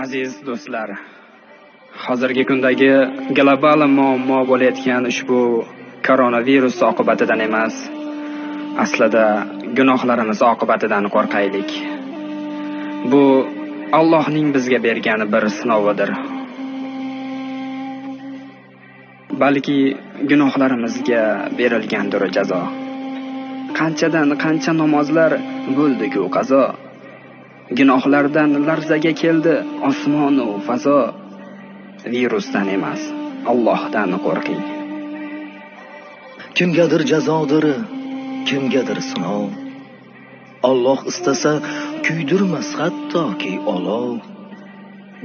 Aziz do'stlar, hozirgi kundagi global muammo bo'layotgan ushbu koronavirus oqibatidan emas, aslida gunohlarimiz oqibatidan qo'rqaylik. Bu Allohning bizga bergan bir sinovidir. Balki gunohlarimizga berilgandir jazo. Qanchadan qancha namozlar bo'ldi-ku qazo. Gunohlardan larzaga keldi osmon va fazo. Virusdan emas, Allohdan qo'rqing. Kimgadir jazodir, kimgadir sinov. Alloh istasa kuydirmas hattoki olov.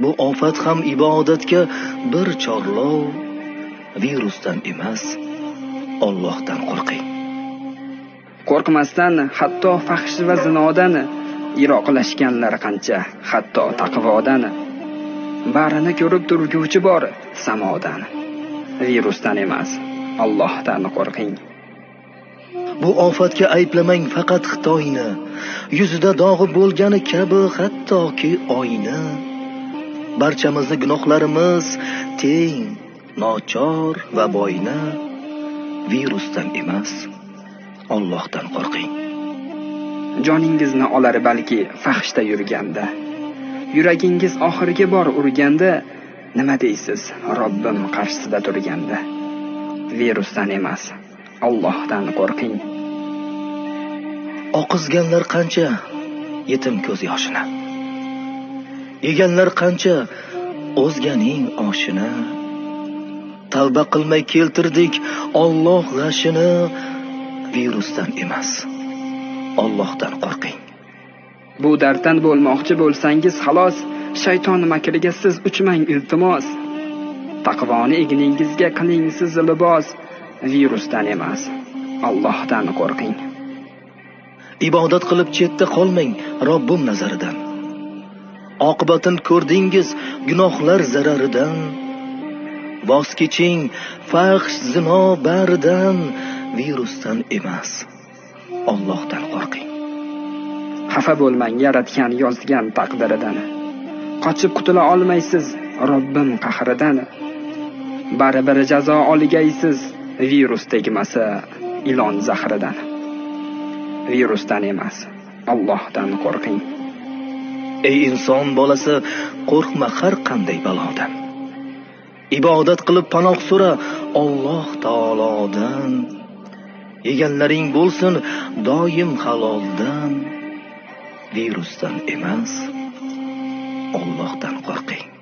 Bu ofat ham ibodatga bir chorlov. Virusdan emas, Allohdan qo'rqing. Qo'rqmasdan hatto fahsh va zinodan yiroqlashganlar qancha, hatto taqvodan. Barini ko'rib turguvchi bor samodan. Virusdan emas, Allohdan qo'rqing. Bu ofatga ayblamang faqat Xitoyni. Yuzida dog'i bo'lgani kabi hattoki oyni. Barchamizni gunohlarimiz teng, nochor va boyna virusdan emas, Allohdan qo'rqing. Joningizni olar balki fahshda yurganda. Yuragingiz oxiriga bor urganda nima deysiz? Robbim qarshisida turganda. Virusdan emas, Allohdan qo'rqing. Oqizganlar qancha yetim ko'z yoshini. Yeganlar qancha o'zganing oshini. Tavba qilmay keltirdik Alloh g'ashini virusdan emas, Allohdan qo'rqing. Bu darddan bo'lmoqchi bo'lsangiz xolos, shayton makriga siz uchmang iltimos. Taqvoni egningizga qiling siz libos, virusdan emas, Allohdan qo'rqing. Ibodat qilib chetda qolmang Robbim nazaridan. Oqibatin ko'rdingiz gunohlar zararidan. Voz keching fahsh zino baridan, virusdan emas, Allohdan qo'rqing. Xafa bo'lmang yaratgan yozgan taqdiridan. Qochib qutula olmaysiz Robbim qahridan. Baribir jazo olgaysiz virus tegmasa ilon zahridan. Virusdan emas, Allohdan qo'rqing. Ey inson bolasi, qo'rqma har qanday balodan. Ibodat qilib panoh so'ra Alloh taolodan. Yeganlaring bo'lsin doim haloldan. Virusdan emas, Allohdan qo'rqing